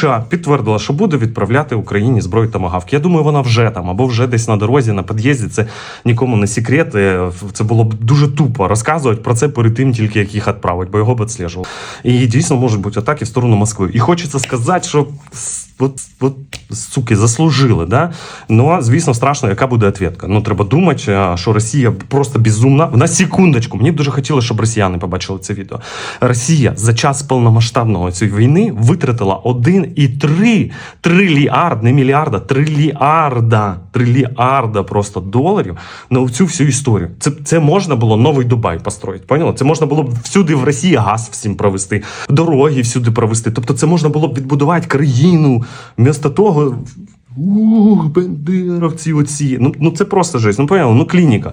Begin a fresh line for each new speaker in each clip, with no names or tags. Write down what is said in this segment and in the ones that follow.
США підтвердила, що буде відправляти Україні зброю тамагавки. Я думаю, вона вже там або вже десь на дорозі, на під'їзді. Це нікому не секрет. Е, Це було б дуже тупо розказувати про це перед тим, тільки як їх відправить, бо його б відслежували. І дійсно можуть бути атаки в сторону Москви. І хочеться сказати, що от, от, суки заслужили. Да? Ну звісно, страшно, яка буде відповідка. Ну треба думати, що Росія просто безумна. На секундочку, мені б дуже хотілося, щоб росіяни побачили це відео. Росія за час повномасштабного цієї війни витратила 1,3 трильярд, не мільярда, трильярда, трильярда просто доларів на цю всю історію. Це, це можна було новий Дубай построїти. Поняли? Це можна було б всюди в Росії газ всім провести, дороги всюди провести. Тобто, це можна було б відбудувати країну. Вмісто того. Ух, бендеровці оці. Ну, ну це просто жесть. Ну, поняли? Ну, клініка.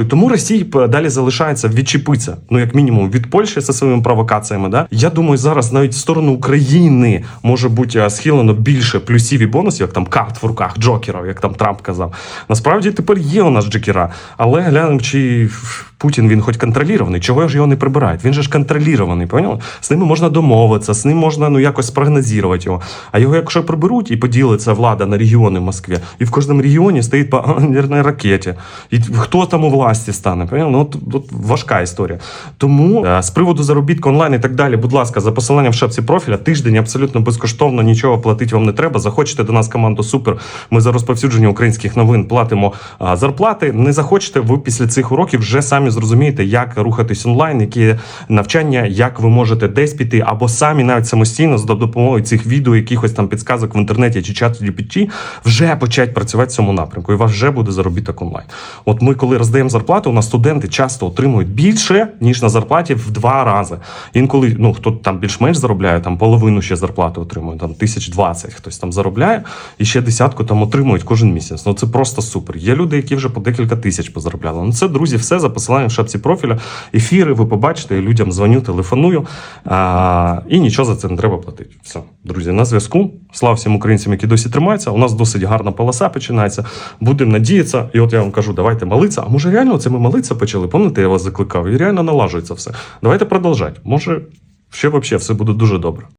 І тому Росії п- далі залишається відчепитися, ну як мінімум, від Польщі зі своїми провокаціями. Да? Я думаю, зараз навіть в сторону України може бути схилено більше плюсів і бонусів, як там карт в руках джокерів, як там Трамп казав. Насправді тепер є у нас джокера, але глянемо, чи Путін він хоч контролірований, чого ж його не прибирають? Він же ж контролірований, поняли? З ними можна домовитися, з ним можна ну якось спрогнозувати його. А його, якщо приберуть і поділиться влада на регіони в Москві, і в кожному регіоні стоїть по ракеті. І хто там у власті стане? Поняли? Ну, от важка історія. Тому е, з приводу заробітку онлайн і так далі, будь ласка, за посиланням в шапці профіля, тиждень абсолютно безкоштовно, нічого платити вам не треба. Захочете до нас команду супер. Ми за розповсюдження українських новин платимо зарплати. Не захочете, ви після цих уроків вже самі зрозумієте, як рухатись онлайн, які навчання, як ви можете десь піти, або самі навіть самостійно за допомогою цих відео, якихось там підсказок в інтернеті чи чат GPT, вже почати працювати в цьому напрямку. І у вас вже буде заробіток онлайн. От ми, коли роздаємо зарплату, у нас студенти часто отримують більше ніж на зарплаті в два рази. Інколи ну хто там більш-менш заробляє, там половину ще зарплати отримує, там тисяч двадцять хтось там заробляє, і ще десятку там отримують кожен місяць. Ну це просто супер. Є люди, які вже по декілька тисяч позаробляли. Ну це друзі, все за посиланням в шапці профіля. Ефіри ви побачите, я людям дзвоню, телефоную. А, і нічого за це не треба платити. Все, друзі, на зв'язку. Слава всім українцям, які досі тримаються. У нас досить гарна полоса починається. Будемо надіятися. І от я вам кажу, давайте молитися. А може реально це ми молитися почали? Пам'ятаєте, я вас закликав? І реально налажується все. Давайте продовжати. Може, ще взагалі все буде дуже добре.